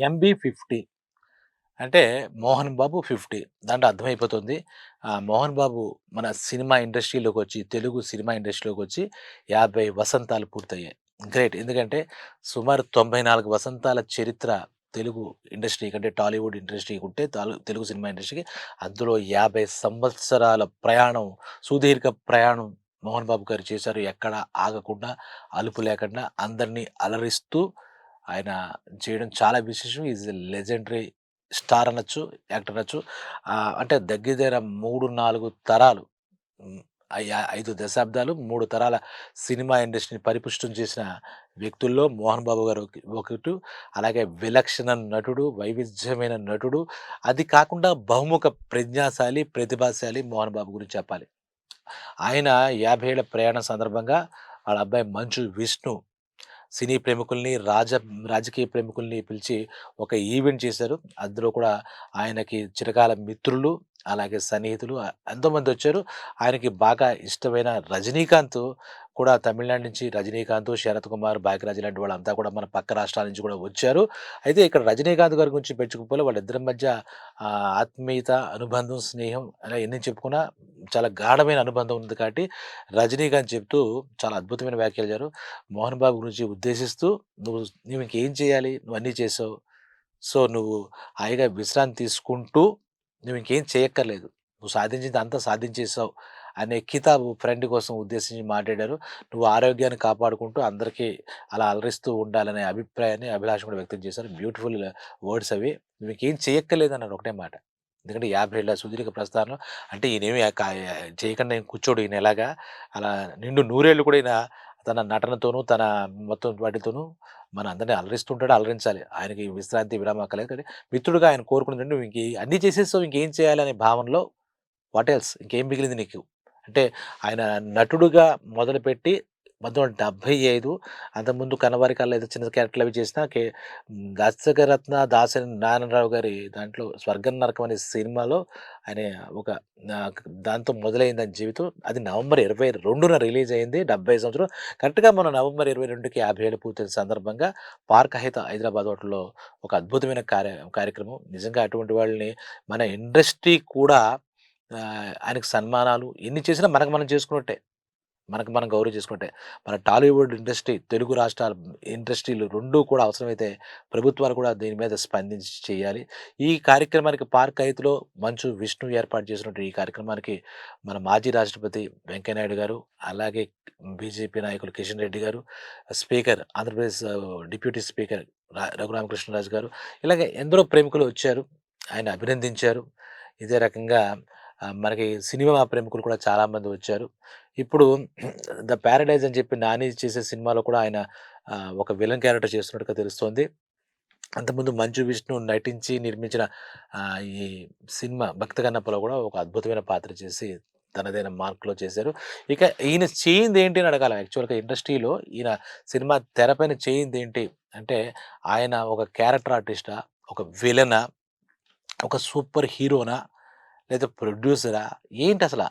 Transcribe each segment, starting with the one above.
MB fifty. అంటే Mohan Babu fifty. దాంట్లో అర్థమైపోతుంది. మోహన్ బాబు మన సినిమా ఇండస్ట్రీలోకి వచ్చి తెలుగు సినిమా ఇండస్ట్రీలోకి వచ్చి యాభై వసంతాలు పూర్తయ్యాయి. గ్రేట్. ఎందుకంటే సుమారు తొంభై నాలుగు వసంతాల చరిత్ర తెలుగు ఇండస్ట్రీ కంటే టాలీవుడ్ ఇండస్ట్రీకి ఉంటే తెలుగు సినిమా ఇండస్ట్రీకి అందులో యాభై సంవత్సరాల ప్రయాణం సుదీర్ఘ ప్రయాణం మోహన్ బాబు గారు చేశారు. ఎక్కడ ఆగకుండా అలుపు లేకుండా అందరినీ అలరిస్తూ ఆయన చేయడం చాలా విశేషం. ఈజ్ లెజెండరీ స్టార్ అనొచ్చు యాక్టర్ అనొచ్చు. అంటే దగ్గర దగ్గర మూడు నాలుగు తరాలు ఐదు దశాబ్దాలు మూడు తరాల సినిమా ఇండస్ట్రీని పరిపుష్టం చేసిన వ్యక్తుల్లో మోహన్ బాబు గారు ఒక- ఒకటి అలాగే విలక్షణ నటుడు వైవిధ్యమైన నటుడు. అది కాకుండా బహుముఖ ప్రజ్ఞాశాలి ప్రతిభాశాలి మోహన్ బాబు గురించి చెప్పాలి. ఆయన యాభై ఏళ్ళ ప్రయాణం సందర్భంగా వాళ్ళ అబ్బాయి మంచు విష్ణు సినీ ప్రేమికుల్ని రాజ రాజకీయ ప్రేమికుల్ని పిలిచి ఒక ఈవెంట్ చేశారు. అందులో కూడా ఆయనకి చిరకాల మిత్రులు అలాగే సన్నిహితులు ఎంతోమంది వచ్చారు. ఆయనకి బాగా ఇష్టమైన రజనీకాంత్ కూడా తమిళనాడు నుంచి రజనీకాంత్ శరత్ కుమార్ భాగ్యరాజు లాంటి వాళ్ళంతా కూడా మన పక్క రాష్ట్రాల నుంచి కూడా వచ్చారు. అయితే ఇక్కడ రజనీకాంత్ గారి గురించి పెంచుకుపోలే వాళ్ళిద్దరి మధ్య ఆత్మీయత అనుబంధం స్నేహం అలా ఎన్ని చెప్పుకున్నా చాలా గాఢమైన అనుబంధం ఉంది కాబట్టి రజనీకాంత్ చెప్తూ చాలా అద్భుతమైన వ్యాఖ్యలు చేశారు మోహన్ బాబు గురించి ఉద్దేశిస్తూ నువ్వు నువ్వు ఇంకేం చేయాలి? నువ్వు అన్నీ చేసావు. సో నువ్వు హాయిగా విశ్రాంతి తీసుకుంటూ నువ్వు ఇంకేం చేయక్కర్లేదు. నువ్వు సాధించింది అంతా సాధించేసావు అనే కితాబు ఫ్రెండ్ కోసం ఉద్దేశించి మాట్లాడారు. నువ్వు ఆరోగ్యాన్ని కాపాడుకుంటూ అందరికీ అలా అలరిస్తూ ఉండాలనే అభిప్రాయాన్ని అభిలాష కూడా వ్యక్తం చేశారు. బ్యూటిఫుల్ వర్డ్స్ అవి. నువ్వు ఇంకేం చేయక్కర్లేదు అన్నారు ఒకటే మాట. ఎందుకంటే యాభై ఏళ్ళ సుదీర్ఘ ప్రస్థానం అంటే ఈయనేమి చేయకుండా ఏం కూర్చోడు ఈయన ఎలాగా? అలా నిండు నూరేళ్ళు కూడా ఈయన తన నటనతోనూ తన మొత్తం వాటితోనూ మన అందరినీ అలరిస్తుంటాడు అలరించాలి. ఆయనకి విశ్రాంతి విరామ కలగదు కానీ మిత్రుడుగా ఆయన కోరుకున్నది నువ్వు ఇంక అన్నీ చేసేస్తావు ఇంకేం చేయాలి అనే భావనలో వాట్ ఎల్స్ ఇంకేం మిగిలింది నీకు? అంటే ఆయన నటుడుగా మొదలుపెట్టి పంతొమ్మిది వందల డెబ్భై ఐదు అంతకుముందు కనబరికల్లా ఏదో చిన్న క్యారెక్టర్లు అవి చేసిన కే దర్శకరత్న దాసరి నారాయణరావు గారి దాంట్లో స్వర్గం నరకం అనే సినిమాలో ఆయన ఒక దాంతో మొదలైంది ఆయన జీవితం. అది నవంబర్ ఇరవై రెండున రిలీజ్ అయింది డెబ్బై సంవత్సరం కరెక్ట్గా మన నవంబర్ ఇరవై రెండుకి యాభై ఏళ్ళు పూర్తయిన సందర్భంగా పార్క్ హైత హైదరాబాద్ హోటల్లో ఒక అద్భుతమైన కార్య కార్యక్రమం. నిజంగా అటువంటి వాళ్ళని మన ఇండస్ట్రీ కూడా ఆయనకు సన్మానాలు ఎన్ని చేసినా మనకు మనం చేసుకున్నట్టే. మనకు మనం గౌరవ చేసుకుంటే మన టాలీవుడ్ ఇండస్ట్రీ తెలుగు రాష్ట్రాల ఇండస్ట్రీలు రెండూ కూడా అవసరమైతే ప్రభుత్వాలు కూడా దీని మీద స్పందించి చేయాలి. ఈ కార్యక్రమానికి పార్క్ రైతులో మంచు విష్ణు ఏర్పాటు చేసినటువంటి ఈ కార్యక్రమానికి మన మాజీ రాష్ట్రపతి వెంకయ్యనాయుడు గారు అలాగే బీజేపీ నాయకులు కిషన్ రెడ్డి గారు speaker Andhra Pradesh deputy speaker Raghu Rama Krishna Raju గారు ఇలాగే ఎందరో ప్రేమికులు వచ్చారు. ఆయన అభినందించారు. ఇదే రకంగా మనకి సినిమా ప్రేమికులు కూడా చాలామంది వచ్చారు. ఇప్పుడు ద ప్యారడైజ్ అని చెప్పి నాని చేసే సినిమాలో కూడా ఆయన ఒక విలన్ క్యారెక్టర్ చేస్తున్నట్టుగా తెలుస్తోంది. అంతకుముందు మంచు విష్ణు నటించి నిర్మించిన ఈ సినిమా భక్త కన్నప్పలో కూడా ఒక అద్భుతమైన పాత్ర చేసి తనదైన మార్కులో చేశారు. ఇక ఈయన చేయింది ఏంటి అని అడగాలి. యాక్చువల్గా ఇండస్ట్రీలో ఈయన సినిమా తెరపైన చేయింది ఏంటి అంటే ఆయన ఒక క్యారెక్టర్ ఆర్టిస్టా ఒక విలనా ఒక సూపర్ హీరోనా లేదా ప్రొడ్యూసరా? ఏంటి అసలు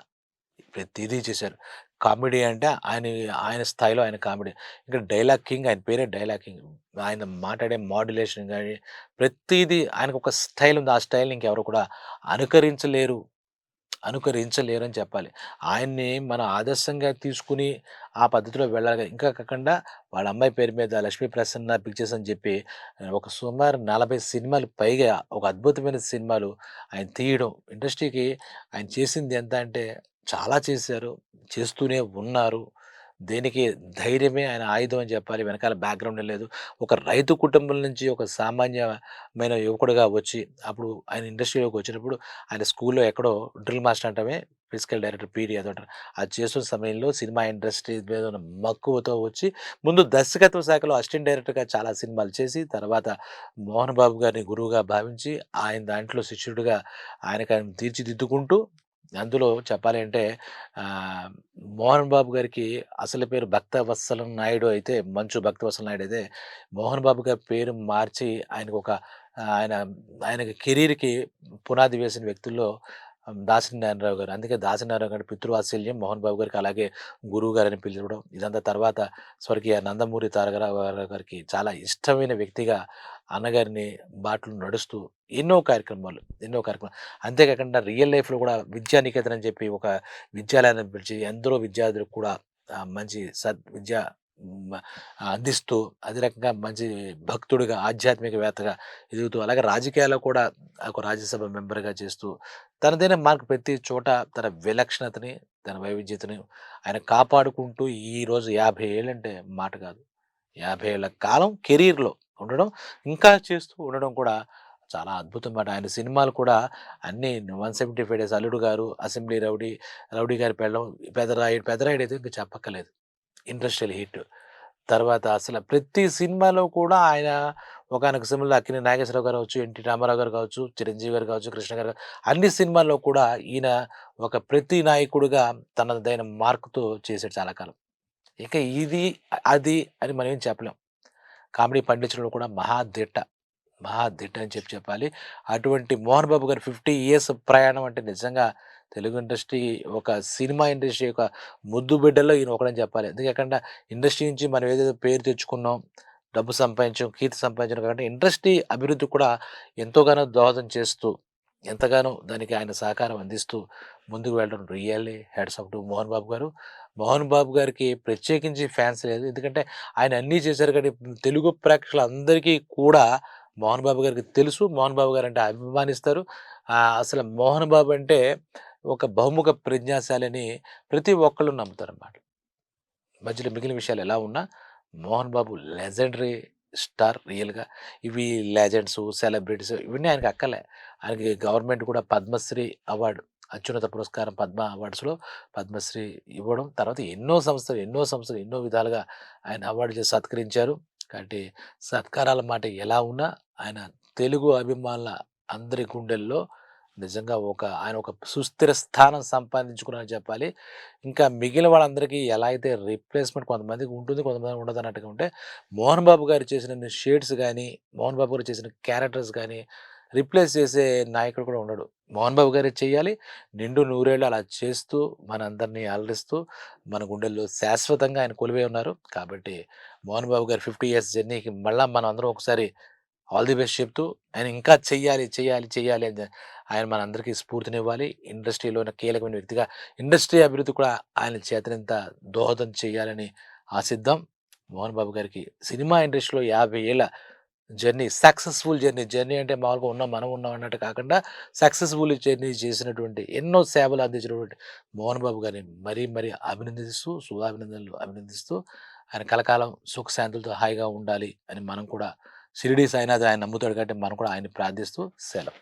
ప్రతిదీ చేశారు. కామెడీ అంటే ఆయన ఆయన స్థాయిలో ఆయన కామెడీ. ఇక్కడ డైలాగ్ కింగ్ ఆయన పేరే డైలాగ్ కింగ్. ఆయన మాట్లాడే మాడ్యులేషన్ కానీ ప్రతిదీ ఆయనకు ఒక స్టైల్ ఉంది ఆ స్టైల్ని ఇంకెవరు కూడా అనుకరించలేరు. అనుకరించలేరని చెప్పాలి. ఆయన్ని మన ఆదర్శంగా తీసుకుని ఆ పద్ధతిలో వెళ్ళాలి ఇంకా కాకుండా వాళ్ళ అమ్మాయి పేరు మీద లక్ష్మీ ప్రసన్న పిక్చర్స్ అని చెప్పి ఒక సుమారు నలభై సినిమాలు పైగా ఒక అద్భుతమైన సినిమాలు ఆయన తీయడం ఇండస్ట్రీకి ఆయన చేసింది ఎంత అంటే చాలా చేశారు. చేస్తూనే ఉన్నారు. దేనికి ధైర్యమే ఆయన ఆయుధం అని చెప్పాలి. వెనకాల బ్యాక్గ్రౌండ్ లేదు. ఒక రైతు కుటుంబం నుంచి ఒక సామాన్యమైన యువకుడుగా వచ్చి అప్పుడు ఆయన ఇండస్ట్రీలోకి వచ్చినప్పుడు ఆయన స్కూల్లో ఎక్కడో డ్రిల్ మాస్టర్ అంటమే ఫిజికల్ డైరెక్టర్ పీడి అదొంటారు అది చేస్తున్న సమయంలో సినిమా ఇండస్ట్రీ మీద ఉన్న మక్కువతో వచ్చి ముందు దర్శకత్వ శాఖలో అసిస్టెంట్ డైరెక్టర్గా చాలా సినిమాలు చేసి తర్వాత మోహన్ బాబు గారిని గురువుగా భావించి ఆయన దాంట్లో శిష్యుడిగా ఆయనకు ఆయన తీర్చిదిద్దుకుంటూ అందులో చెప్పాలి అంటే ఆ, మోహన్ బాబు గారికి అసలు పేరు భక్త వత్సలం నాయుడు అయితే మంచు భక్త నాయుడు అయితే మోహన్ బాబు గారి పేరు మార్చి ఆయనకు ఒక ఆ, ఆయన ఆయనకి కెరీర్కి పునాది వేసిన వ్యక్తుల్లో దాసరి నారాయణరావు గారు. అందుకే దాసరి నారాయణ గారి పితృవాత్సల్యం మోహన్ బాబు గారికి అలాగే గురువు గారని పిలవడం. ఇదంతా తర్వాత స్వర్గీయ నందమూరి తారకరావు గారికి చాలా ఇష్టమైన వ్యక్తిగా అన్నగారిని బాటలు నడుస్తూ ఎన్నో కార్యక్రమాలు, ఎన్నో కార్యక్రమాలు. అంతేకాకుండా రియల్ లైఫ్‌లో కూడా విద్యానికేతన్ అని చెప్పి ఒక విద్యాలయాన్ని పిలిచి ఎందరో విద్యార్థులకు కూడా మంచి సద్ విద్యా అందిస్తూ అదే రకంగా మంచి భక్తుడిగా, ఆధ్యాత్మికవేత్తగా ఎదుగుతూ అలాగే రాజకీయాల్లో కూడా ఒక రాజ్యసభ మెంబర్‌గా చేస్తూ తనదైన మార్క్ ప్రతి చోట తన విలక్షణతని, తన వైవిధ్యతని ఆయన కాపాడుకుంటూ ఈరోజు 50 ఏళ్ళంటే మాట కాదు. యాభై ఏళ్ళ కాలం కెరీర్‌లో ఉండడం, ఇంకా చేస్తూ ఉండడం కూడా చాలా అద్భుతం మాట. ఆయన సినిమాలు కూడా అన్నీ 175 డేస్, అల్లుడు గారు, అసెంబ్లీ రౌడీ, రౌడీ గారి పెళ్ళం పెదరాయుడు, పెదరాయుడు అయితే ఇంకా చెప్పక్కర్లేదు. Industrial hit. తర్వాత అసలు ప్రతి సినిమాలో కూడా ఆయన ఒకనొక సినిమాలో అక్కినేని నాగేశ్వరరావు గారు కావచ్చు, ఎన్టీ రామారావు గారు కావచ్చు, చిరంజీవి గారు కావచ్చు, కృష్ణ గారు అన్ని సినిమాల్లో కూడా ఈయన ఒక ప్రతి నాయకుడిగా తనదైన మార్క్‌తో చేశాడు చాలా కాలం. ఇంకా ఇది, అది అని మనం ఏం చెప్పలేం. కామెడీ పండించడంలో కూడా మహా దిట్ట. మహా దిట్ట అని చెప్పి చెప్పాలి. అటువంటి 'మోహన్ బాబు' గారు ఫిఫ్టీ ఇయర్స్ ప్రయాణం అంటే నిజంగా తెలుగు ఇండస్ట్రీ ఒక సినిమా ఇండస్ట్రీ యొక్క ముద్దు బిడ్డలో ఈయన ఒకడని చెప్పాలి. ఎందుకంటే ఇండస్ట్రీ నుంచి మనం ఏదైతే పేరు తెచ్చుకున్నాం, డబ్బు సంపాదించాం, కీర్తి సంపాదించడం కాబట్టి ఇండస్ట్రీ అభివృద్ధి కూడా ఎంతోగానో దోహదం చేస్తూ, ఎంతగానో దానికి ఆయన సహకారం అందిస్తూ ముందుకు వెళ్ళడం really hats off to Mohan Babu గారు. మోహన్ బాబు గారికి ప్రత్యేకించి ఫ్యాన్స్ లేదు. ఎందుకంటే ఆయన అన్నీ చేశారు కానీ తెలుగు ప్రేక్షకులందరికీ కూడా మోహన్ బాబు గారికి తెలుసు. మోహన్ బాబు గారు అంటే అభిమానిస్తారు. అసలు మోహన్ బాబు అంటే ఒక బహుముఖ ప్రజ్ఞాశాలి ప్రతి ఒక్కళ్ళు నమ్ముతారన్నమాట. మధ్యలో మిగిలిన విషయాలు ఎలా ఉన్నా మోహన్ బాబు లెజెండరీ స్టార్ రియల్‌గా. ఇవి లెజెండ్స్ సెలబ్రిటీస్ ఇవన్నీ ఆయనకి అక్కలే ఆయనకి గవర్నమెంట్ కూడా పద్మశ్రీ అవార్డు అత్యున్నత పురస్కారం పద్మ అవార్డ్స్‌లో పద్మశ్రీ ఇవ్వడం, తర్వాత ఎన్నో సంస్థలు, ఎన్నో సంస్థలు ఎన్నో విధాలుగా ఆయన అవార్డు చేసి సత్కరించారు. కాబట్టి సత్కారాల మాట ఎలా ఉన్నా ఆయన తెలుగు అభిమానుల అందరి గుండెల్లో నిజంగా ఒక ఆయన ఒక సుస్థిర స్థానం సంపాదించుకున్నారని చెప్పాలి. ఇంకా మిగిలిన వాళ్ళందరికీ ఎలా అయితే రీప్లేస్‌మెంట్ కొంతమందికి ఉంటుంది, కొంతమందికి ఉండదన్నట్టుగా ఉంటే, మోహన్ బాబు గారు చేసిన షేడ్స్ కానీ మోహన్ బాబు గారు చేసిన క్యారెక్టర్స్ కానీ రిప్లేస్ చేసే నాయకుడు కూడా ఉండడు. మోహన్ బాబు గారే చేయాలి నిండు నూరేళ్ళు అలా చేస్తూ, మనందరినీ అలరిస్తూ, మన గుండెల్లో శాశ్వతంగా ఆయన కొలివే ఉన్నారు. కాబట్టి మోహన్ బాబు గారి 50 ఇయర్స్ జర్నీకి మళ్ళీ మనం అందరం ఒకసారి ఆల్ ది బెస్ట్ చెప్తూ, ఆయన ఇంకా చెయ్యాలి, చెయ్యాలి, చెయ్యాలి అని ఆయన మనందరికీ స్ఫూర్తినివ్వాలి. ఇండస్ట్రీలోని కీలకమైన వ్యక్తిగా ఇండస్ట్రీ అభివృద్ధి కూడా ఆయన చేతనంత దోహదం చేయాలని ఆశిద్దాం. మోహన్ బాబు గారికి సినిమా ఇండస్ట్రీలో యాభై ఏళ్ళ జర్నీ, సక్సెస్‌ఫుల్ జర్నీ. జర్నీ అంటే మామూలుగా ఉన్నాం, మనం ఉన్నాం అన్నట్టు కాకుండా సక్సెస్‌ఫుల్ జర్నీ చేసినటువంటి ఎన్నో సేవలు అందించినటువంటి మోహన్ బాబు గారిని మరీ మరీ అభినందిస్తూ, శుభాభినందనలు అభినందిస్తూ, ఆయన కలకాలం సుఖశాంతులతో హాయిగా ఉండాలి అని మనం కూడా షిరిడీ సాయినాథ్ ఆయన నమ్ముతాడు కాబట్టి మనం కూడా ఆయన్ని ప్రార్థిస్తూ సెలవు.